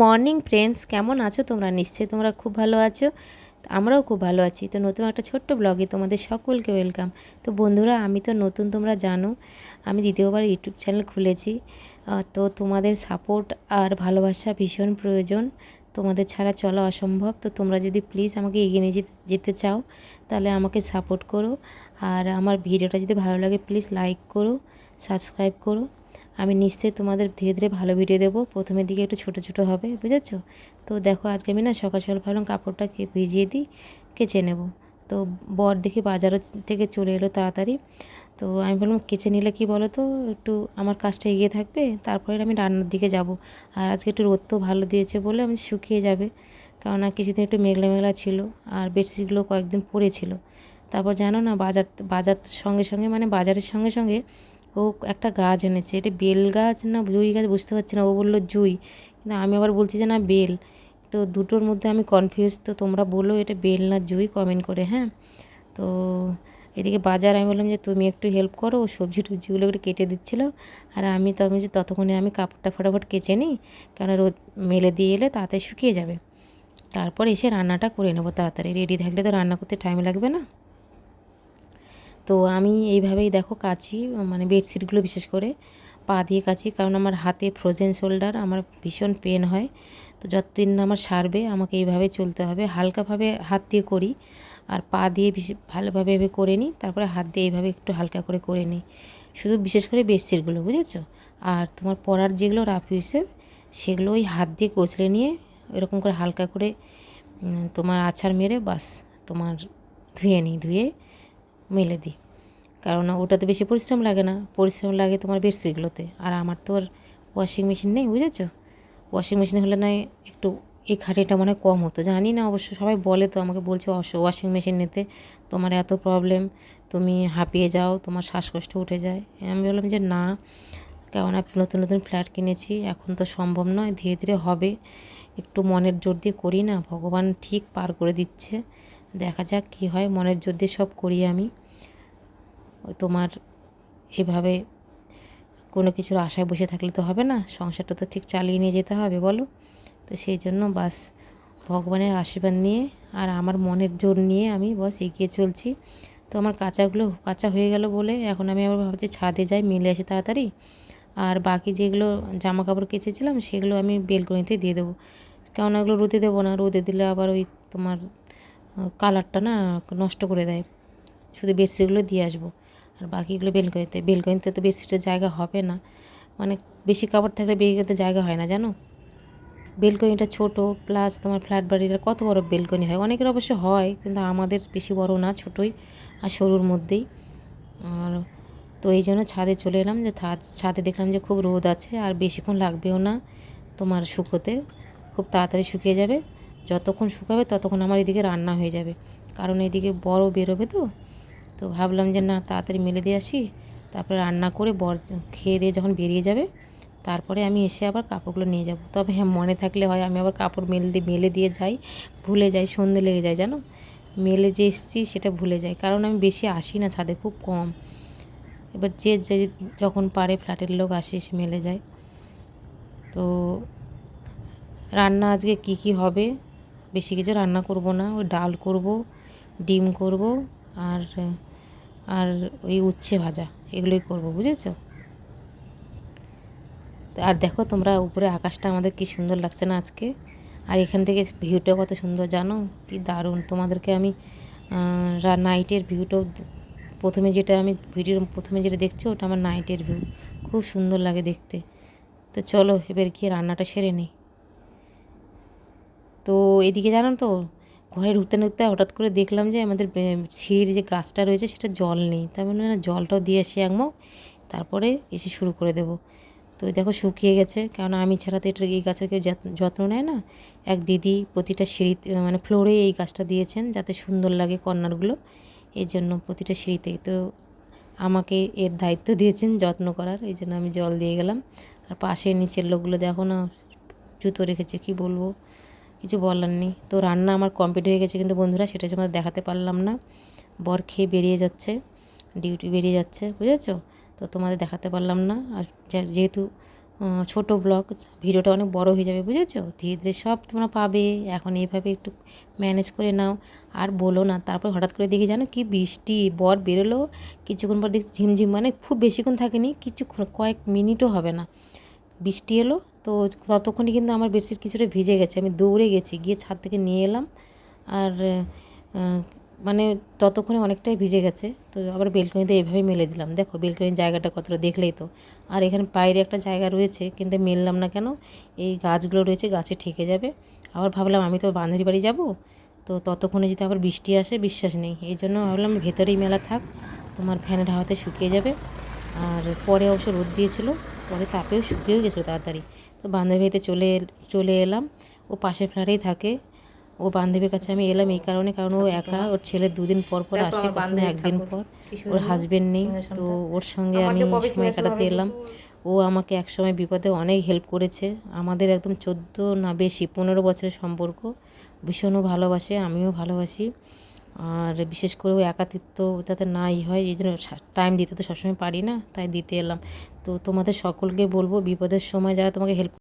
Morning friends, কেমন আছো তোমরা? নিশ্চয়ই তোমরা খুব ভালো আছো। আমরাও খুব ভালো আছি। তো নতুন একটা ছোট্ট ব্লগে তোমাদের সকলকে ওয়েলকাম তো বন্ধুরা, আমি তো নতুন, তোমরা জানো, আমি দ্বিতীয়বার ইউটিউব চ্যানেল খুলেছি। তো তোমাদের সাপোর্ট আর ভালোবাসা ভীষণ প্রয়োজন। তোমাদের ছাড়া চলা অসম্ভব। তো তোমরা যদি প্লিজ আমাকে এগিয়ে নিয়ে যেতে- যেতে চাও, তাহলে আমাকে সাপোর্ট করো। আর আমার ভিডিওটা যদি ভালো লাগে প্লিজ লাইক করো সাবস্ক্রাইব করো। আমি নিশ্চয়ই তোমাদের ধীরে ধীরে ভালো ভিডিও দেবো। প্রথমের দিকে একটু ছোটো ছোটো হবে, বুঝেছ? তো দেখো, আজকে আমি না সকাল সকাল ভাবলাম কাপড়টা ভিজিয়ে দিই, কেচে নেব। তো বর দেখি বাজারও থেকে চলে এলো তাড়াতাড়ি। তো আমি বললাম, কেচে নিলে কি বলো তো একটু আমার কাজটা এগিয়ে থাকবে, তারপরে আমি রান্নার দিকে যাব। আর আজকে একটু রোদ তো ভালো দিয়েছে বলে আমি শুকিয়ে যাবে। কেননা কিছুদিন একটু মেঘলা মেঘলা ছিল আর বেডশিটগুলো কয়েকদিন পড়েছিল। তারপর জানো না, বাজার বাজার সঙ্গে সঙ্গে মানে বাজারের সঙ্গে সঙ্গে ও একটা গাছ এনেছে, এটা বেল গাছ না জুই গাছ বুঝতে পারছি না, ও বলল জুই। কিন্তু আমি আবার বলছি যে না, বেল। তো দুটোর মধ্যে আমি কনফিউজ তো তোমরা বলো এটা বেল না জুই কমেন্ট করে হ্যাঁ? তো এদিকে বাজার, আমি বললাম যে তুমি একটু হেল্প করো, ও সবজি টবজিগুলো একটু কেটে দিচ্ছিল। আর আমি তো আমি যে ততক্ষণে আমি কাপড়টা ফটাফট কেচে নিই কারণ রোদ মেলে দিয়ে এলে তাড়াতাড়ি শুকিয়ে যাবে। তারপর এসে রান্নাটা করে নেব তাড়াতাড়ি রেডি থাকলে তো রান্না করতে টাইম লাগবে না। তো আমি এইভাবেই দেখো কাচি মানে বেডশিটগুলো বিশেষ করে পা দিয়ে কাচি, কারণ আমার হাতে ফ্রোজেন শোল্ডার আমার ভীষণ পেন হয়। তো যতদিন না আমার সারবে, আমাকে এইভাবে চলতে হবে। হালকাভাবে হাত দিয়ে করি, আর পা দিয়ে ভালোভাবে এভাবে করে নিই, তারপরে হাত দিয়ে এইভাবে একটু হালকা করে করে নিই। শুধু বিশেষ করে বেডশিটগুলো বুঝেছ? আর তোমার পরার যেগুলো রাফ ইউসের সেগুলো ওই হাত দিয়ে কচলে নিয়ে এরকম করে হালকা করে তোমার আছাড় মেরে বাস তোমার ধুয়ে নিই, ধুয়ে মেলে দিই। কারণ ওটাতে বেশি পরিশ্রম লাগে না। পরিশ্রম লাগে তোমার বেডশিটগুলোতে। আর আমার তো আর ওয়াশিং মেশিন নেই, বুঝেছ? ওয়াশিং মেশিন হলে নয় একটু এই খাটিটা মনে কম হতো। জানি না, অবশ্য সবাই বলে তো আমাকে বলছে ওয়াশিং মেশিন নিতে। তোমার এত প্রবলেম তুমি হাঁপিয়ে যাও, তোমার শ্বাসকষ্ট উঠে যায়। আমি বললাম যে, না, কেননা নতুন নতুন ফ্ল্যাট কিনেছি। এখন তো সম্ভব নয়, ধীরে ধীরে হবে। একটু মনের জোর দিয়ে করি না। ভগবান ঠিক পার করে দিচ্ছে। দেখা যাক কী হয়, মনের জোর দিয়ে সব করি আমি। তোমার এভাবে কোনো কিছুর আশায় বসে থাকলে তো হবে না, সংসারটা তো ঠিক চালিয়ে নিয়ে যেতে হবে, বলো। তো সেই জন্য বাস ভগবানের আশীর্বাদ নিয়ে আর আমার মনের জোর নিয়ে আমি বাস এগিয়ে চলছি। তো আমার কাঁচাগুলো কাঁচা হয়ে গেল বলে এখন আমি আবার ভাবছি ছাদে যাই, মিলে আসি তাড়াতাড়ি। আর বাকি যেগুলো জামা কাপড় কেচেছিলাম সেগুলো আমি বেলকনিতে দিয়ে দেবো। কেননা এগুলো রোদে দেবো না, রোদে দিলে আবার ওই তোমার কালারটা না নষ্ট করে দেয়। শুধু বেডশিটগুলো দিয়ে আসব। আর বাকিগুলো বেলকনিতে বেলকনিতে তো বেডশিটের জায়গা হবে না। মানে বেশি কাপড় থাকলে বেলকনিতে জায়গা হয় না, জানো? বেলকনিটা ছোট প্লাস তোমার ফ্ল্যাট বাড়িটা কত বড় বেলকনি হয়। অনেকের অবশ্য হয়, কিন্তু আমাদের বেশি বড় না, ছোটোই, আর সরুর মধ্যেই। আর তো এই জন্য ছাদে চলে এলাম যে ছাদে দেখলাম যে খুব রোদ আছে, আর বেশিক্ষণ লাগবেও না তোমার শুকোতে। খুব তাড়াতাড়ি শুকিয়ে যাবে। যতক্ষণ শুকাবে ততক্ষণ আমার এদিকে রান্না হয়ে যাবে। কারণ এদিকে বড় বেরোবে তো তো ভাবলাম যে না, তাড়াতাড়ি মেলে দিয়ে আসি। তারপরে রান্না করে বর খেয়ে দিয়ে যখন বেরিয়ে যাবে, তারপরে আমি এসে আবার কাপড়গুলো নিয়ে যাব। তবে হ্যাঁ মনে থাকলে হয় আমি আবার কাপড় মেলে দিয়ে মেলে দিয়ে যাই, ভুলে যাই, সন্ধে লেগে যায়, জানো? মেলে যে এসেছি সেটা ভুলে যাই, কারণ আমি বেশি আসি না ছাদে, খুব কম। এবার যে যে যখন পারে ফ্ল্যাটের লোক আসে এসে মেলে যায়। তো রান্না আজকে কি কি হবে? বেশি কিছু রান্না করব না, ওই ডাল করব, ডিম করব, আর আর ওই উচ্ছে ভাজা, এগুলোই করব, বুঝেছ? আর দেখো তোমরা উপরে আকাশটা আমাদের কি সুন্দর লাগছে না আজকে। আর এখান থেকে ভিউটা কত সুন্দর, জানো? কি দারুণ। তোমাদেরকে আমি নাইটের ভিউটাও প্রথমে যেটা আমি ভিডিওর প্রথমে যেটা দেখছ, ওটা আমার নাইটের ভিউ খুব সুন্দর লাগে দেখতে। তো চলো, এবার গিয়ে রান্নাটা সেরে নিই। তো এদিকে জানো তো ঘরে ঢুকতে ঢুকতে হঠাৎ করে দেখলাম যে আমাদের সিঁড়ির যে গাছটা রয়েছে সেটা জল নেই। তার মানে না জলটাও দিয়ে আসি একমগ তারপরে এসে শুরু করে দেবো। তো দেখো শুকিয়ে গেছে কারণ আমি ছাড়া তো এটা এই গাছের কেউ যত্ন- নেয় না। এক দিদি প্রতিটা সিঁড়িতে মানে ফ্লোরে এই গাছটা দিয়েছেন যাতে সুন্দর লাগে কর্নারগুলো, এই জন্য প্রতিটা সিঁড়িতেই। তো আমাকে এর দায়িত্ব দিয়েছেন যত্ন করার, এই জন্য আমি জল দিয়ে গেলাম। আর পাশে নিচের লোকগুলো দেখো না, জুতো রেখেছে, কি বলব? কিছু বলার নেই। তো রান্না আমার কমপ্লিট হয়ে গেছে কিন্তু বন্ধুরা, সেটা তোমাদের দেখাতে পারলাম না। বর খেয়ে বেরিয়ে যাচ্ছে, ডিউটি বেরিয়ে যাচ্ছে, বুঝেছ? তো তোমাদের দেখাতে পারলাম না। আর যেহেতু ছোট ব্লগ ভিডিওটা অনেক বড় হয়ে যাবে, বুঝেছ? ধীরে ধীরে সব তোমরা পাবে। এখন এইভাবে একটু ম্যানেজ করে নাও। আর বলো না, তারপর হঠাৎ করে দেখি জানো কি বৃষ্টি, বর বেরোলো। কিছুক্ষণ পর দেখছি ঝিমঝিম মানে খুব বেশিক্ষণ থাকেনি, কিছুক্ষণ, কয়েক মিনিটও হবে না। বৃষ্টি এলো তো ততক্ষণই কিন্তু আমার বেডশিট কিছুটা ভিজে গেছে। আমি দৌড়ে গেছি, গিয়ে ছাদ থেকে নিয়ে এলাম। আর মানে ততক্ষণে অনেকটাই ভিজে গেছে। তো আবার বেলকনিতে এভাবে মেলে দিলাম। দেখো, বেলকনির জায়গাটা কতটা দেখলেই তো। আর এখানে বাইরে একটা জায়গা রয়েছে, কিন্তু মেললাম না কেন? এই গাছগুলো রয়েছে, গাছে ঠেকে যাবে। আবার ভাবলাম, আমি তো বান্ধবী বাড়ি যাব। তো ততক্ষণে যদি আবার বৃষ্টি আসে, বিশ্বাস নেই। এই জন্য ভাবলাম, ভেতরেই মেলা থাক। তোমার ফ্যানের হাওয়াতে শুকিয়ে যাবে। আর পরে অবশ্য রোদ দিয়েছিল পরে তাপেও শুকিয়েও গেছিল তাড়াতাড়ি। তো বান্ধবীতে চলে চলে এলাম। ও পাশের ফ্ল্যাটেই থাকে। ও বান্ধবীর কাছে আমি এলাম এই কারণে কারণ ও একা ওর ছেলে দুদিন পর পর আসে কখনো একদিন পর। ওর হাজবেন্ড নেই তো ওর সঙ্গে আমি সময় কাটাতে এলাম। ও আমাকে এক সময় বিপদে অনেক হেল্প করেছে। আমাদের একদম চোদ্দ না বেশি পনেরো বছরের সম্পর্ক। ভীষণও ভালোবাসে আমিও ভালোবাসি। আর বিশেষ করে ওই একাতিত্ব যাতে নাই হয়, এই জন্য টাইম দিতে তো সবসময় পারি না, তাই দিতে এলাম। তো তোমাদের সকলকে বলব বিপদের সময় যারা তোমাকে হেল্প